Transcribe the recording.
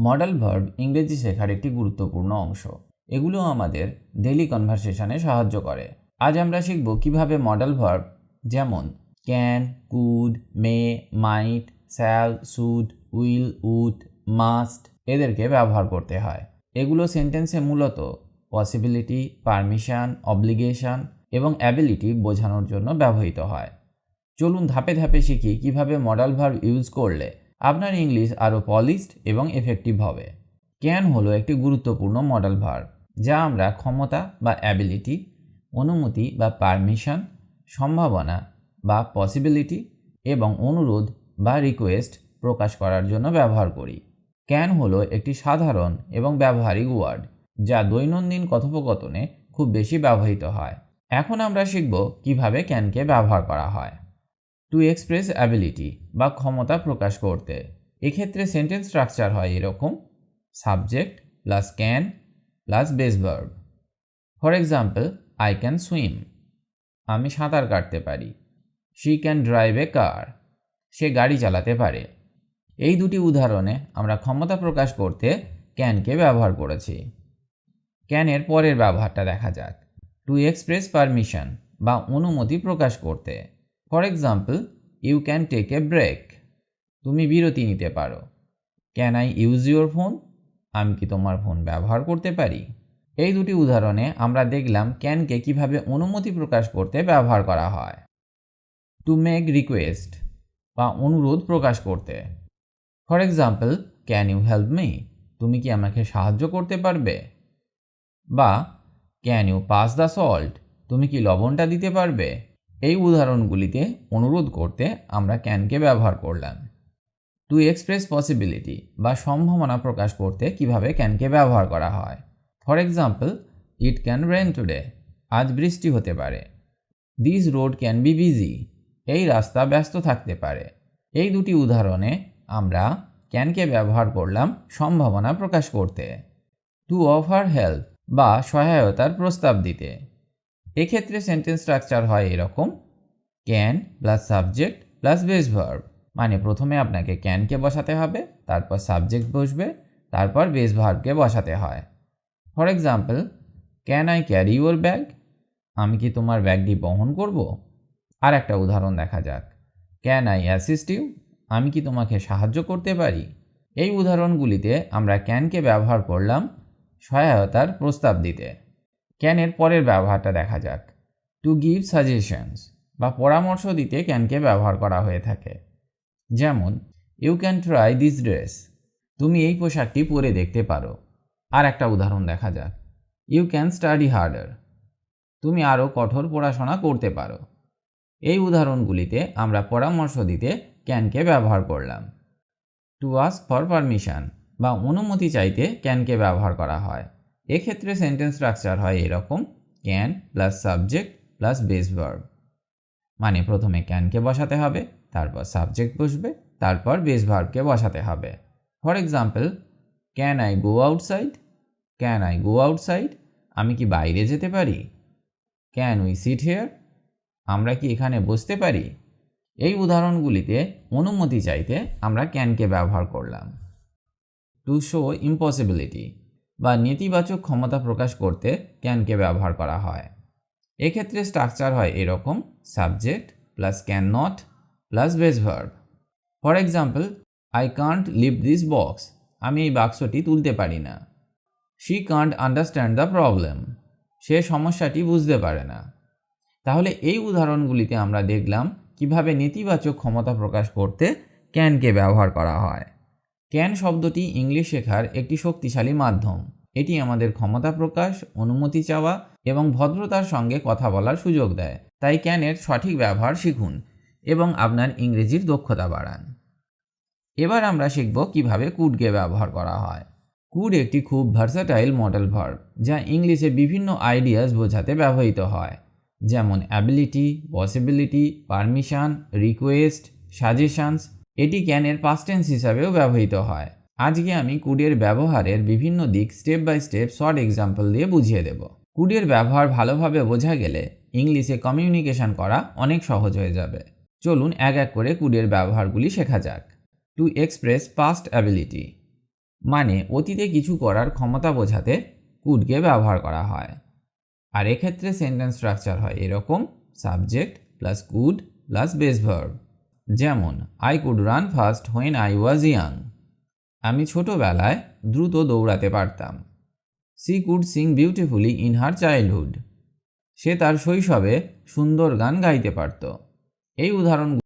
Modal verb ইংরেজি শেখার একটি গুরুত্বপূর্ণ অংশ। এগুলো আমাদের ডেইলি কনভারসেশনে সাহায্য করে। আজ আমরা শিখব কীভাবে মডেল ভার্ব যেমন can could may might shall should will would must এদেরকে ব্যবহার করতে হয়। এগুলো সেন্টেন্সে মূলত পসিবিলিটি পারমিশন অব্লিগেশন এবং অ্যাবিলিটি বোঝানোর জন্য ব্যবহৃত হয়। চলুন ধাপে ধাপে শিখি কীভাবে মডেল ভার্ব ইউজ করলে আপনার ইংলিশ আরও পলিশড এবং এফেক্টিভ হবে। ক্যান হলো একটি গুরুত্বপূর্ণ মডেল ভার যা আমরা ক্ষমতা বা অ্যাবিলিটি অনুমতি বা পারমিশন সম্ভাবনা বা পসিবিলিটি এবং অনুরোধ বা রিকোয়েস্ট প্রকাশ করার জন্য ব্যবহার করি। ক্যান হলো একটি সাধারণ এবং ব্যবহারিক ওয়ার্ড যা দৈনন্দিন কথোপকথনে খুব বেশি ব্যবহৃত হয়। এখন আমরা শিখব কীভাবে ক্যানকে ব্যবহার করা হয়। টু এক্সপ্রেস অ্যাবিলিটি বা ক্ষমতা প্রকাশ করতে। এক্ষেত্রে সেন্টেন্স স্ট্রাকচার হয় এরকম subject plus can plus base for example I can swim আমি সাঁতার কাটতে পারি। She can drive a car সে গাড়ি চালাতে পারে। এই দুটি উদাহরণে আমরা ক্ষমতা প্রকাশ করতে ক্যানকে ব্যবহার করেছি। ক্যানের পরের ব্যবহারটা দেখা যাক। টু এক্সপ্রেস পারমিশন বা অনুমতি প্রকাশ করতে। For example you can take a break তুমি বিরতি নিতে পারো। Can I use your phone আমি কি তোমার ফোন ব্যবহার করতে পারি? এই দুটি উদাহরণে আমরা দেখলাম ক্যানকে কীভাবে অনুমতি প্রকাশ করতে ব্যবহার করা হয়। টু মেক রিকোয়েস্ট বা অনুরোধ প্রকাশ করতে। For example can you help me তুমি কি আমাকে সাহায্য করতে পারবে? বা can you pass the salt তুমি কি লবণটা দিতে পারবে? এই উদাহরণগুলিতে অনুরোধ করতে আমরা ক্যানকে ব্যবহার করলাম। টু এক্সপ্রেস পসিবিলিটি বা সম্ভাবনা প্রকাশ করতে কীভাবে ক্যানকে ব্যবহার করা হয়। For example it can rain today আজ বৃষ্টি হতে পারে। This road can be busy এই রাস্তা ব্যস্ত থাকতে পারে। এই দুটি উদাহরণে আমরা ক্যানকে ব্যবহার করলাম সম্ভাবনা প্রকাশ করতে। টু অফার হেল্প বা সহায়তার প্রস্তাব দিতে। এক্ষেত্রে সেন্টেন্স স্ট্রাকচার হয় এরকম can plus subject plus base verb মানে প্রথমে আপনাকে ক্যানকে বসাতে হবে, তারপর সাবজেক্ট বসবে, তারপর বেস ভার্বকে বসাতে হয়। For example can I carry your bag আমি কি তোমার ব্যাগটি বহন করব? আর একটা উদাহরণ দেখা যাক। ক্যান আই অ্যাসিস্ট ইউ আমি কি তোমাকে সাহায্য করতে পারি? এই উদাহরণগুলিতে আমরা ক্যানকে ব্যবহার করলাম সহায়তার প্রস্তাব দিতে। ক্যানের পরের ব্যবহারটা দেখা যাক। টু গিভ সাজেশনস বা পরামর্শ দিতে ক্যানকে ব্যবহার করা হয়ে থাকে। যেমন you can try this dress তুমি এই পোশাকটি পরে দেখতে পারো। আর একটা উদাহরণ দেখা যাক। ইউ ক্যান স্টাডি হার্ডার তুমি আরও কঠোর পড়াশোনা করতে পারো। এই উদাহরণগুলিতে আমরা পরামর্শ দিতে ক্যানকে ব্যবহার করলাম। টু আস্ক ফর পারমিশন বা অনুমতি চাইতে ক্যানকে ব্যবহার করা হয়। এক্ষেত্রে সেন্টেন্স স্ট্রাকচার হয় এরকম can plus subject plus base verb মানে প্রথমে ক্যানকে বসাতে হবে, তারপর সাবজেক্ট বসবে, তারপর বেস ভার্বকে বসাতে হবে। For example can I go outside can I go outside আমি কি বাইরে যেতে পারি? ক্যান উই সিট হেয়ার আমরা কি এখানে বসতে পারি? এই উদাহরণগুলিতে অনুমতি চাইতে আমরা ক্যানকে ব্যবহার করলাম। টু শো ইম্পসিবিলিটি বা নেতিবাচক ক্ষমতা প্রকাশ করতে ক্যানকে ব্যবহার করা হয়। এক্ষেত্রে স্ট্রাকচার হয় এরকম subject plus can not plus base verb for example I can't leave this box আমি এই বাক্সটি তুলতে পারি না। She can't understand the problem সে সমস্যাটি বুঝতে পারে না। তাহলে এই উদাহরণগুলিতে আমরা দেখলাম কীভাবে নেতিবাচক ক্ষমতা প্রকাশ করতে ক্যানকে ব্যবহার করা হয়। ক্যান শব্দটি ইংলিশ শেখার একটি শক্তিশালী মাধ্যম? এটি আমাদের ক্ষমতা প্রকাশ, অনুমতি চাওয়া এবং ভদ্রতার সঙ্গে কথা বলার সুযোগ দেয়। তাই ক্যানের সঠিক ব্যবহার শিখুন এবং আপনার ইংরেজির দক্ষতা বাড়ান। এবার আমরা শিখব কীভাবে কুডকে ব্যবহার করা হয়। কুড একটি খুব ভার্সাটাইল মডেল ভার্ব যা ইংলিশে বিভিন্ন আইডিয়াস বোঝাতে ব্যবহৃত হয়, যেমন ability possibility permission request suggestions এটি ক্যানের পাস্টেন্স হিসাবেও ব্যবহৃত হয়। আজকে আমি কুডের ব্যবহারের বিভিন্ন দিক step by step short example দিয়ে বুঝিয়ে দেব। কুডের ব্যবহার ভালোভাবে বোঝা গেলে ইংলিশে কমিউনিকেশন করা অনেক সহজ হয়ে যাবে। চলুন এক এক করে কুডের ব্যবহারগুলি শেখা যাক। টু এক্সপ্রেস পাস্ট অ্যাবিলিটি মানে অতীতে কিছু করার ক্ষমতা বোঝাতে কুডকে ব্যবহার করা হয়। আর এক্ষেত্রে সেন্টেন্স স্ট্রাকচার হয় এরকম subject plus could plus base verb যেমন I could run fast when I was young আমি ছোটোবেলায় দ্রুত দৌড়াতে পারতাম। She could sing beautifully in her childhood সে তার শৈশবে সুন্দর গান গাইতে পারত। এই উদাহরণ